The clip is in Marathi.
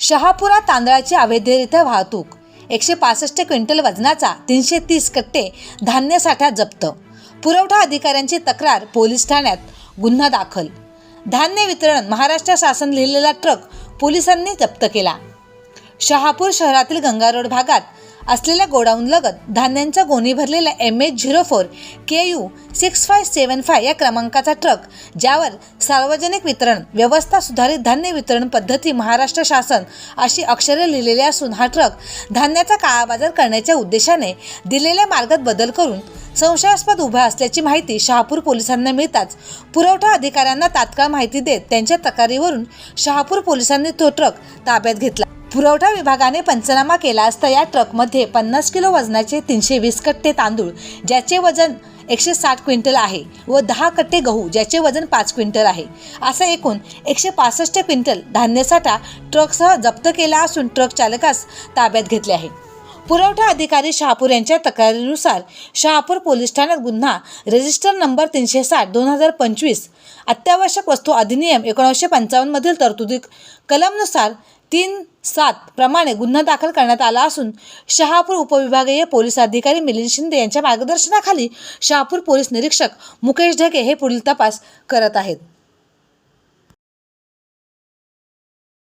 शहापुरात तांदळाची अवैधरित्या वाहतूक. एकशे पासष्ट क्विंटल वजनाचा तीनशे तीस कट्टे धान्य साठा जप्त. पुरवठा अधिकाऱ्यांची तक्रार पोलीस ठाण्यात. गुन्हा दाखल. धान्य वितरण महाराष्ट्र शासन लिहिलेला ट्रक पोलिसांनी जप्त केला. शहापूर शहरातील गंगारोड भागात असलेल्या गोडाऊन लगत धान्यांचा गोणी भरलेला M H zero four K U six five seven five या क्रमांकाचा ट्रक ज्यावर सार्वजनिक वितरण व्यवस्था सुधारित धान्य वितरण पद्धती महाराष्ट्र शासन अशी अक्षरे लिहिलेली असून हा ट्रक धान्याचा काळाबाजार करण्याच्या उद्देशाने दिलेल्या मार्गात बदल करून संशयास्पद उभा असल्याची माहिती शहापूर पोलिसांना मिळताच पुरवठा अधिकाऱ्यांना तात्काळ माहिती देत त्यांच्या तक्रारीवरून शहापूर पोलिसांनी तो ट्रक ताब्यात घेतला. पुरवठा विभागाने पंचनामा केला असता या ट्रकमध्ये पन्नास किलो वजनाचे तीनशे वीस कट्टे तांदूळ ज्याचे वजन एकशे साठ क्विंटल आहे व दहा कट्टे गहू ज्याचे वजन पाच क्विंटल आहे. असं एकूण एकशे पासष्ट क्विंटल धान्यसाठा ट्रकसह जप्त केला असून ट्रक चालकास ताब्यात घेतले आहे. पुरवठा अधिकारी शहापूर यांच्या तक्रारीनुसार शहापूर पोलीस ठाण्यात गुन्हा रजिस्टर नंबर तीनशे साठ दोन हजार पंचवीस अत्यावश्यक वस्तू अधिनियम एकोणीसशे पंचावन्नमधील तरतुदी कलमनुसार तीन सात प्रमाणे गुन्हा दाखल करण्यात आला असून शहापूर उपविभागीय पोलीस अधिकारी मिलिंद शिंदे यांच्या मार्गदर्शनाखाली शहापूर पोलीस निरीक्षक मुकेश ढगे हे पुढील तपास करत आहेत.